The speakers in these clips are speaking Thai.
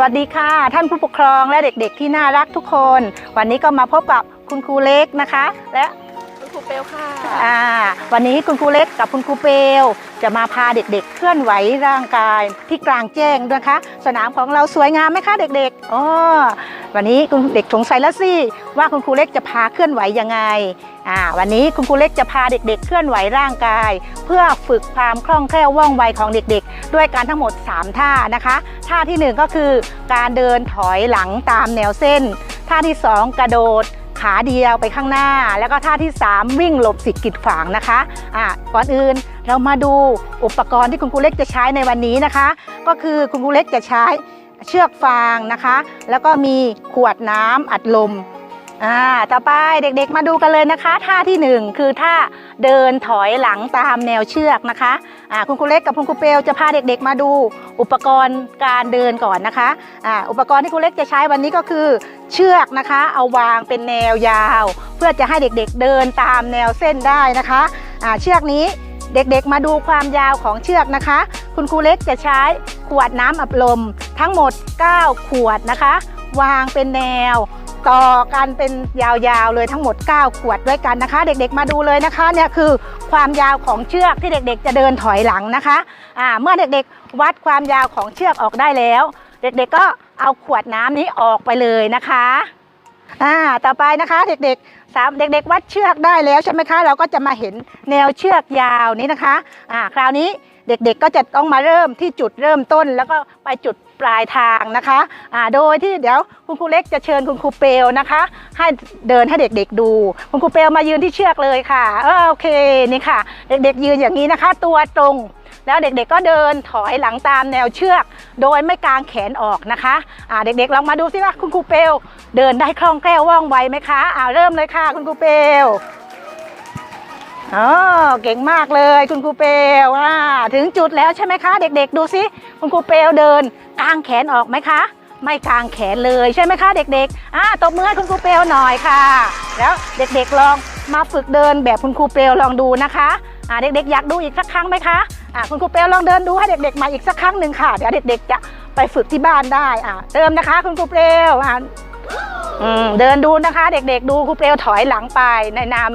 วัสดีค่ะ ท่านผู้ปกครองและเด็กๆที่น่ารักทุกคน วันนี้ก็มาพบกับคุณครูเล็กนะคะ และ คุณครูเปลค่ะอ่าวันนี้คุณครูเล็กกับคุณครูเปลจะมาพาเด็กๆ เคลื่อนไหวร่างกายที่กลางแจ้งนะคะ สนามของเราสวยงามไหมคะเด็กๆอ๋อวันนี้คุณเด็กสงสัยแล้วสิว่าคุณครูเล็กจะพาเคลื่อนไหวยังไงอ่าวันนี้คุณครูเล็กจะพาเด็กๆ เคลื่อนไหวร่างกาย เพื่อฝึกความคล่องแคล่วว่องไวของเด็กๆ ด้วยการทั้งหมด 3 ท่านะคะ ท่าทีหนึ่1 ก็คือการเดินถอยหลังตามแนวเส้น ท่าที่ 2 กระโดด ขาเดียวไปข้างหน้า แล้วก็ท่าที่ 3 วิ่งหลบสิ่งกีดขวางนะคะอะก่อนอื่นเรามาดูอุปกรณ์ที่คุณครูเล็กจะใช้ในวันนี้นะคะ ก็คือคุณครูเล็กจะใช้เชือกฟางนะคะ แล้วก็มีขวดน้ำอัดลม อ่าต่อไปเด็กๆมาดูกันเลยนะคะ ท่าที่หนึ่งคือท่าเดินถอยหลังตามแนวเชือกนะคะอ่าคุณครูเล็กกับคุณครูเปลจะพาเด็กๆ มาดูอุปกรณ์การเดินก่อนนะคะอ่าอุปกรณ์ที่ครูเล็กจะใช้วันนี้ก็คือ เชือกนะคะ เอาวางเป็นแนวยาว เพื่อจะให้เด็กๆเดินตามแนวเส้นได้นะคะอ่าเชือกนี้เด็กๆ มาดูความยาวของเชือกนะคะ คุณครูเล็กจะใช้ขวดน้ำอัดลม ทั้งหมด 9 ขวดนะคะ วางเป็นแนว ต่อกันเป็นยาวๆเลยทั้งหมด 9 ขวดด้วยกันนะคะ เด็กๆมาดูเลยนะคะเนี่ยคือความยาวของเชือกที่เด็กๆ จะเดินถอยหลังนะคะอ่าเมื่อเด็กๆวัดความยาวของเชือกออกได้แล้ว เด็กๆก็เอาขวดน้ำนี้ออกไปเลยนะคะอ่าต่อไปนะคะเด็กๆสามเด็กๆ วัดเชือกได้แล้วใช่ไหมคะ เราก็จะมาเห็นแนวเชือกยาวนี้นะคะอ่าคราวนี้เด็กๆก็จะต้องมาเริ่มที่จุดเริ่มต้น แล้วก็ไปจุด ลายทางนะคะอ่าโดยที่เดี๋ยวคุณครูเล็กจะเชิญคุณครูเปลนะคะ ให้เดินให้เด็กๆดู คุณครูเปลมายืนที่เชือกเลยค่ะออโอเคนี่ค่ะ เด็กๆยืนอย่างนี้นะคะ ตัวตรงแล้วเด็กๆก็เดินถอยหลังตามแนวเชือก โดยไม่กางแขนออกนะคะอ่าเด็กๆลองมาดูสิว่าคุณครูเปลเดินได้คล่องแคล่วว่องไวไหมคะอ่าเริ่มเลยค่ะ คุณครูเปล อ๋อเก่งมากเลยคุณครูเปลอ่าถึงจุดแล้วใช่ไหมคะ เด็กๆ ดูสิคุณครูเปลเดินกางแขนออกไหมคะ ไม่กางแขนเลยใช่ไหมคะ เด็กๆอ่าตบมือให้คุณครูเปลหน่อยค่ะ แล้วเด็กๆลองมาฝึกเดินแบบคุณครูเปลลองดูนะคะอ่าเด็กๆอยากดูอีกสักครั้งไหมคะอะคุณครูเปลลองเดินดูให้เด็กๆมาอีกสักครั้งหนึ่งค่ะเดี๋ยวเด็กๆจะไปฝึกที่บ้านได้อะเริ่มนะคะ คุณครูเปลอะอืมเดินดูนะคะ เด็กๆ ดูครูเปลถอยหลังไปในนาม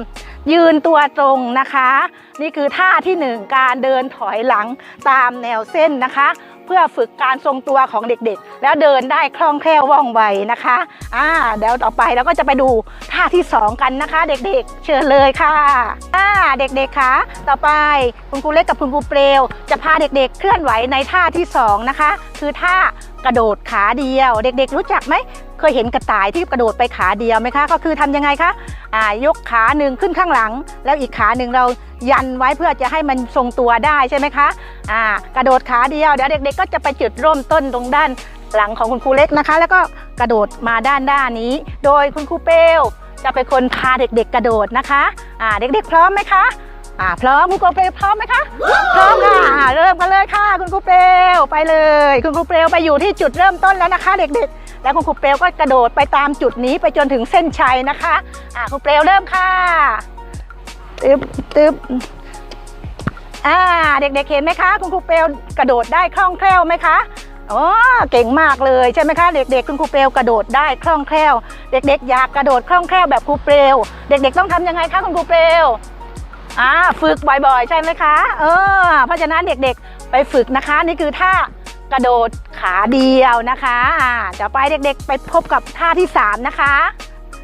ยืนตัวตรงนะคะ นี่คือท่าที่หนึ่งการเดินถอยหลังตามแนวเส้นนะคะ เพื่อฝึกการทรงตัวของเด็กๆ แล้วเดินได้คล่องแคล่วว่องไวนะคะอ่าเดี๋ยวต่อไปเราก็จะไปดูท่าที่สองกันนะคะ เด็กๆ เชิญเลยค่ะอ่าเด็กๆคะต่อไปคุณครูเล็กกับคุณครูเปลว จะพาเด็กๆ เคลื่อนไหวในท่าที่สองนะคะ คือท่ากระโดดขาเดียว เด็กๆ รู้จักไหม เคยเห็นกระต่ายที่กระโดดไปขาเดียวไหมคะ ก็คือทำยังไงคะอ่ายกขาหนึ่งขึ้นข้างหลัง แล้วอีกขาหนึ่งเรายันไว้เพื่อจะให้มันทรงตัวได้ใช่ไหมคะอ่ากระโดดขาเดียวเดี๋ยวเด็ก ๆ ก็จะไปจุดร่มต้นตรงด้านหลังของคุณครูเล็กนะคะ แล้วก็กระโดดมาด้านด้านนี้ โดยคุณครูเปลจะเป็นคนพาเด็ก ๆ กระโดดนะคะอ่าเด็กๆ พร้อมไหมคะอ่าพร้อมคุณครูเปลพร้อมไหมคะพร้อมค่ะเริ่มกันเลยค่ะ คุณครูเปลวไปเลย คุณครูเปลวไปอยู่ที่จุดเริ่มต้นแล้วนะคะ เด็กๆ แล้วคุณครูเปลวก็กระโดดไปตามจุดนี้ไปจนถึงเส้นชัยนะคะอ่าครูเปลวเริ่มค่ะตึ๊บตึ๊บอ่าเด็กๆเห็นไหมคะคุณครูเปลวกระโดดได้คล่องแคล่วไหมคะอ๋อเก่งมากเลยใช่ไหมคะเด็กๆคุณครูเปลวกระโดดได้คล่องแคล่ว เด็กๆ อยากกระโดดคล่องแคล่วแบบครูเปลว เด็กๆต้องทำยังไงคะคุณครูเปลวอ่าฝึกบ่อยๆ ใช่ไหมคะ เออเพราะฉะนั้นเด็กๆไปฝึกนะคะนี่คือท่า กระโดดขาเดียวนะคะอ่าต่อไปเด็กๆ ไปพบกับท่าที่ 3 นะคะ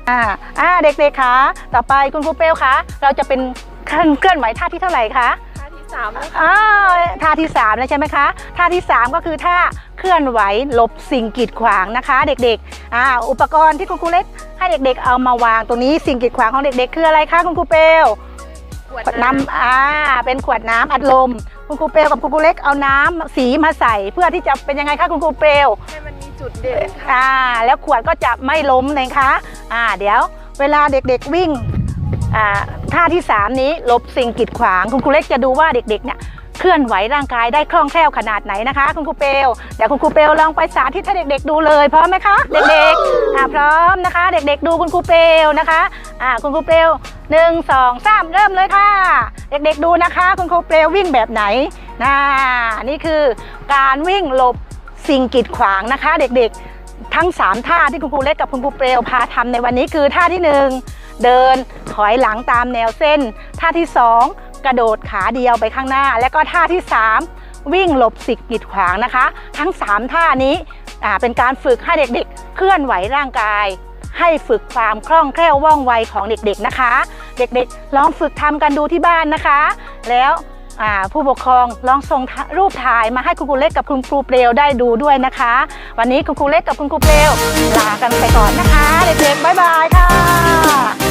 อ่าอ่าเด็กๆคะต่อไปคุณครูเปลคะเราจะเป็นเคลื่อนไหวท่าที่เท่าไหร่คะท่าที่สามนะคะอ่าท่าที่3แล้วใช่ไหมคะท่าที่3ก็คือท่าเคลื่อนไหวหลบสิ่งกีดขวางนะคะ เด็กๆอ่าอุปกรณ์ที่คุณครูเล็กให้เด็กๆ เอามาวางตรงนี้สิ่งกีดขวางของเด็กๆ คืออะไรคะคุณครูเปลข วดขวดน้ำอ่าเป็นขวดน้ำอัดลม คุณครูเปลกับคุณครูเล็กเอาน้ำสีมาใส่เพื่อที่จะเป็นยังไงคะคุณครูเปลให้มันมีจุดเด่นค่ะอ่าแล้วขวดก็จะไม่ล้มนะคะอ่าเดี๋ยวเวลาเด็กๆวิ่งอ่าท่าที่ 3 นี้หลบสิ่งกีดขวางคุณครูเล็กจะดูว่าเด็กๆเนี่ย เคลื่อนไหวร่างกายได้คล่องแคล่วขนาดไหนนะคะ คุณครูเปลเดี๋ยวคุณครูเปลลองไปสาธิตให้เด็ก ๆ ดูเลยพร้อมไหมคะ เด็กๆอ่าพร้อมนะคะ เด็ก ๆ ดูคุณครูเปลนะคะอ่าคุณครูเปลหนึ่งสองสามเริ่มเลยค่ะ เด็กๆดูนะคะ คุณครูเปลวิ่งแบบไหนน่านี่คือการวิ่งหลบสิ่งกีดขวางนะคะ เด็กๆ ทั้ง 3 ท่าที่คุณครูเล็กกับคุณครูเปลวพาทำในวันนี้คือท่าที่ 1 เดินถอยหลังตามแนวเส้น ท่าที่ 2กระโดดขาเดียวไปข้างหน้า และก็ท่าที่ 3 วิ่งหลบสิ่งกีดขวางนะคะ ทั้ง 3 ท่านี้เป็นการฝึกให้เด็กๆ เคลื่อนไหวร่างกาย ให้ฝึกความคล่องแคล่วว่องไวของเด็กๆนะคะ เด็กๆ ลองฝึกทำกันดูที่บ้านนะคะ แล้วผู้ปกครองลองส่งรูปถ่ายมาให้คุณครูเล็กกับคุณครูเปลวได้ดูด้วยนะคะ วันนี้คุณครูเล็กกับคุณครูเปลวลากันไปก่อนนะคะ เด็กๆบ๊ายบายค่ะ